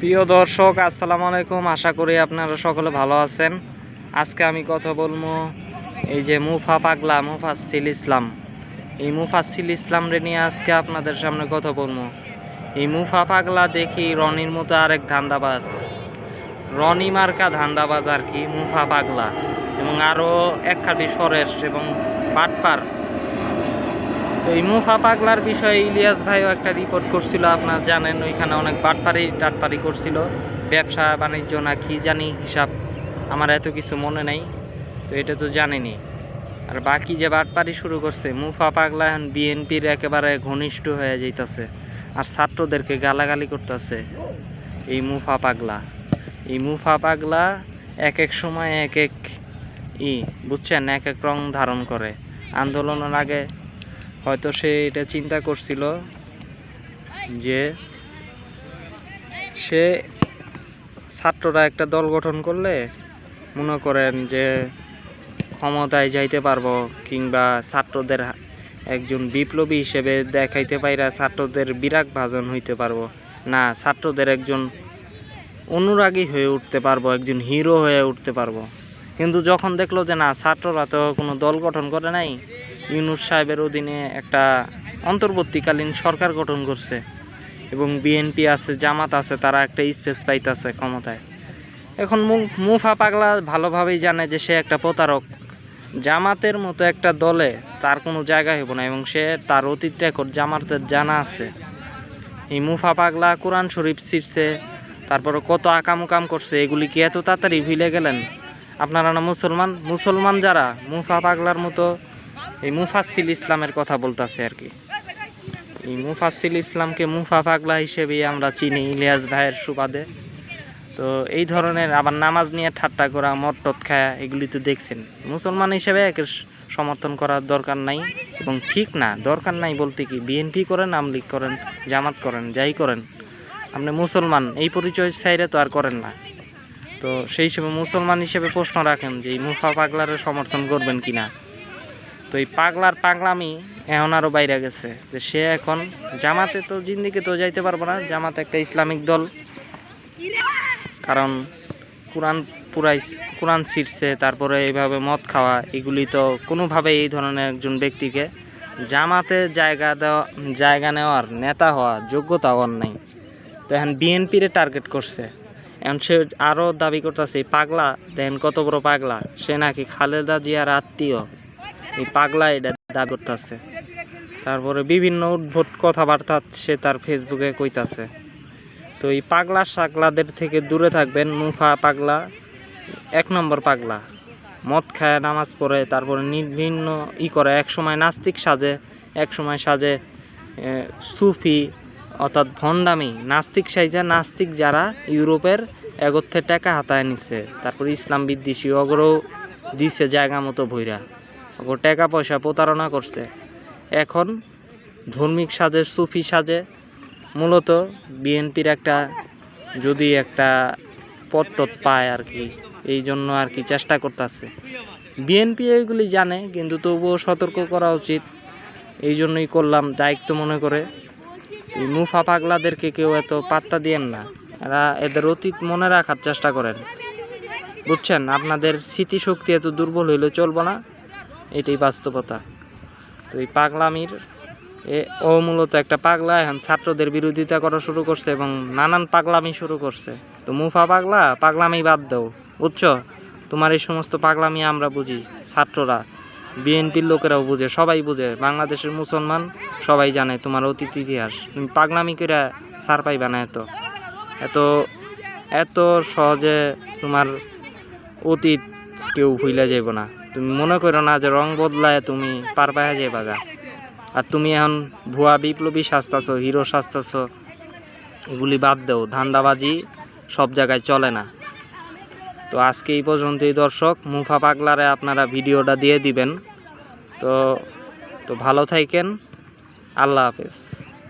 প্রিয় দর্শক, আসসালামু আলাইকুম। আশা করি আপনারা সকলে ভালো আছেন। আজকে আমি কথা বলব এই যে মুফা পাগলা মুফাসিল ইসলাম। এই মুফাসিল ইসলাম রে নিয়ে আজকে আপনাদের সামনে কথা বলব। এই মুফা পাগলা দেখি রনির মতো আরেক ধান্দাবাজ। রনি মার্কা ধান্দাবাজ আর কি, মুফা পাগলা। এবং আরও এক খাটি সরেশ এবং পাটপার তো এই মুফা পাগলার বিষয়ে ইলিয়াস ভাইও একটা রিপোর্ট করছিল, আপনার জানেন, ওইখানে অনেক বাটপারি, টাটপারি করছিল। ব্যবসা, বাণিজ্য না কি জানি হিসাব, আমার এত কিছু মনে নেই, তো এটা তো জানিনি। আর বাকি যে বাটপারি শুরু করছে, মুফা পাগলা এখন বিএনপির একেবারে ঘনিষ্ঠ হয়ে যাইতাছে, আর ছাত্রদেরকে গালাগালি করতেছে এই মুফা পাগলা। এই মুফা পাগলা এক এক সময় এক এক ই, বুঝছেন, এক এক রং ধারণ করে। আন্দোলনের আগে হয়তো সে এটা চিন্তা করছিল যে সে ছাত্ররা একটা দল গঠন করলে মনে করেন যে ক্ষমতায় যাইতে পারব কিংবা ছাত্রদের একজন বিপ্লবী হিসেবে দেখাইতে পাইরা ছাত্রদের বিরাগ ভাজন হইতে পারব। না, ছাত্রদের একজন অনুরাগী হয়ে উঠতে পারব, একজন হিরো হয়ে উঠতে পারব। কিন্তু যখন দেখল যে না, ছাত্ররা তো কোনো দল গঠন করে নাই ইউনুস সাহেবের অধীনে একটা অন্তর্বর্তীকালীন সরকার গঠন করছে এবং বিএনপি আছে, জামাত আছে, তারা একটা স্পেস পাইতেছে ক্ষমতায়। এখন মুফা পাগলা ভালোভাবেই জানে যে সে একটা প্রতারক। জামাতের মতো একটা দলে তার কোনো জায়গা হইব না এবং সে তার অতীত রেকর্ড জামাতের জানা আছে। এই মুফা পাগলা কোরআন শরীফ ছিঁড়ছে, তারপরে কত আকাম করছে, এগুলি কি এত তাড়াতাড়ি ভুলে গেলেন? আপনারা না মুসলমান? মুসলমান যারা মুফা পাগলার মতো এই মুফাসিল ইসলামের কথা বলতেছে আর কি। এই মুফাসিল ইসলামকে মুফা পাগলা হিসেবেই আমরা চিনি ইলিয়াস ভাইয়ের সুবাদে। তো এই ধরনের আবার নামাজ নিয়ে ঠাট্টা করা মটট খায়া, এগুলি তো দেখছেন। মুসলমান হিসেবে একে সমর্থন করার দরকার নাই এবং ঠিক না, দরকার নাই বলতে কি, বিএনপি করেন আমলিগ করেন, জামাত করেন, যাই করেন। আপনি মুসলমান, এই পরিচয় সাইরে তো আর করেন না। তো সেই হিসেবে মুসলমান হিসেবে প্রশ্ন রাখেন যে এই মুফা পাগলারে সমর্থন করবেন কিনা। তো এই পাগলার পাগলামি এখন আরও বাইরে গেছে। যে সে এখন জামাতে তো জিন্দিকে তো যাইতে পারব না, জামাতে একটা ইসলামিক দল। কারণ কোরআন পুরাই কোরআন ছিঁড়ছে তারপরে এইভাবে মদ খাওয়া, এগুলি তো কোনোভাবে এই ধরনের একজন ব্যক্তিকে জামাতে জায়গা দেওয়া জায়গা নেওয়ার নেতা হওয়া যোগ্যতা হওয়ার নাই। তো এখন বিএনপিরে টার্গেট করছে। এখন সে আরও দাবি করতেছে পাগলা, দেখেন কত বড় পাগলা, সে নাকি খালেদা জিয়ার আত্মীয়। এই পাগলা এটা দাবি করতেছে। তারপরে বিভিন্ন উদ্ভট কথাবার্তা সে তার ফেসবুকে কইতাছে। তো এই পাগলা সাগলাদের থেকে দূরে থাকবেন, মুফা পাগলা, এক নম্বর পাগলা। মদ খায়, নামাজ পড়ে, তারপরে বিভিন্ন ই করে, এক সময় নাস্তিক সাজে, এক সময় সাজে সুফি, অর্থাৎ ভণ্ডামি। নাস্তিক সাইজা নাস্তিক যারা ইউরোপের এগোচ্ছে টাকা হাতায় নিচ্ছে তারপর ইসলাম বিদ্বেষী অগরও দিছে জায়গা মতো ভৈরা টাকা পয়সা প্রতারণা করছে। এখন ধর্মিক সাজে, সুফি সাজে, মূলত বিএনপির একটা, যদি একটা পট্টত পায় আর কি, এই জন্য আর কি চেষ্টা করতেছে। বিএনপি এইগুলি জানে, কিন্তু তবুও সতর্ক করা উচিত। এই জন্যই করলাম দায়িত্ব মনে করে। এই মুফা পাগলাদেরকে কেউ এত পাত্তা দিয়েন না। এরা এদের অতীত মনে রাখার চেষ্টা করেন। বুঝছেন? আপনাদের স্মৃতিশক্তি এত দুর্বল হইলে চলবো না। এটাই বাস্তবতা। তো এই পাগলামির এ, ও মূলত একটা পাগলা, এখন ছাত্রদের বিরোধিতা করা শুরু করছে এবং নানান পাগলামি শুরু করছে। তো মুফা পাগলা, পাগলামি বাদ দাও, বুঝছ? তোমার এই সমস্ত পাগলামি আমরা বুঝি, ছাত্ররা। বিএনপির লোকেরাও বুঝে, সবাই বুঝে। বাংলাদেশের মুসলমান সবাই জানে, তোমার অতীত ইতিহাস। তুমি পাগলামি করে সার পাইবা না এত। এত এত সহজে তোমার অতীত কেউ ভুলে যাইব না। তুমি মনে করো না যে রং বদলায় তুমি পার পায়া যাইবা গা আর তুমি এখন ভুয়া বিপ্লবী সাজতাছো, হিরো সাজতাছো, এগুলি বাদ দেও, ধান্দাবাজি সব জায়গায় চলে না। তো আজকে এই পর্যন্তই দর্শক, মুফা পাগলারে আপনারা ভিডিওটা দিয়ে দিবেন। তো তো ভালো থাকেন, আল্লাহ হাফেজ।